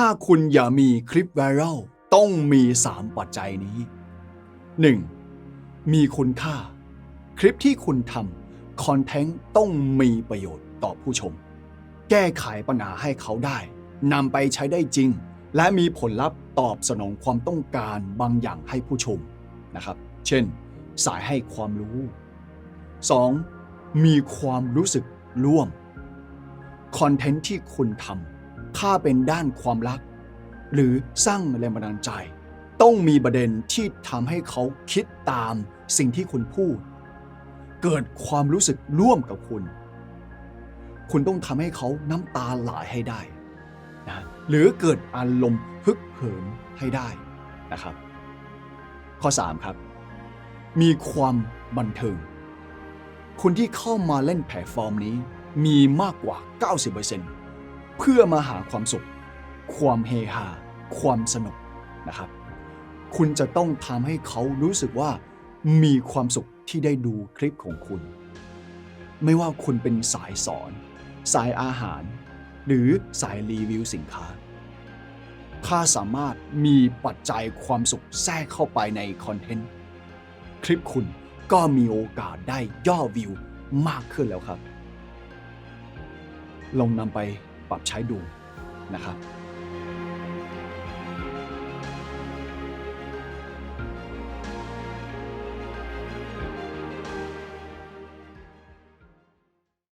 ถ้าคุณอย่ามีคลิปไวรัลต้องมี 3 ปัจจัยนี้ 1. มีคุณค่า คลิปที่คุณทำคอนเทนต์ต้องมีประโยชน์ต่อผู้ชม แก้ไขปัญหาให้เขาได้นำไปใช้ได้จริง และมีผลลัพธ์ตอบสนองความต้องการบางอย่างให้ผู้ชมนะครับ เช่น สายให้ความรู้ 2. มีความรู้สึกร่วม คอนเทนต์ที่คุณทำ ถ้าเป็นด้านความรัก หรือสร้างแรงบันดาลใจ ต้องมีประเด็นที่ทำให้เขาคิดตามสิ่งที่คุณพูด เกิดความรู้สึกร่วมกับคุณ คุณต้องทำให้เขาน้ำตาไหลให้ได้นะหรือเกิดอารมณ์ฮึกเหิมให้ได้นะครับ ข้อ 3 ครับ มีความบันเทิงคนที่เข้ามาเล่นแพลตฟอร์มนี้มีมากกว่า 90%เเพื่อมาหาความสุข ความเฮฮา ความสนุกนะครับ คุณจะต้องทำให้เขารู้สึกว่ามีความสุขที่ได้ดูคลิปของคุณ ไม่ว่าคุณเป็นสายสอน สายอาหาร หรือสายรีวิวสินค้า ถ้าสามารถมีปัจจัยความสุขแทรกเข้าไปในคอนเทนต์ คลิปคุณก็มีโอกาสได้ย่อวิวมากขึ้นแล้วครับ ลองนำไป ปรับใช้ดูนะครับ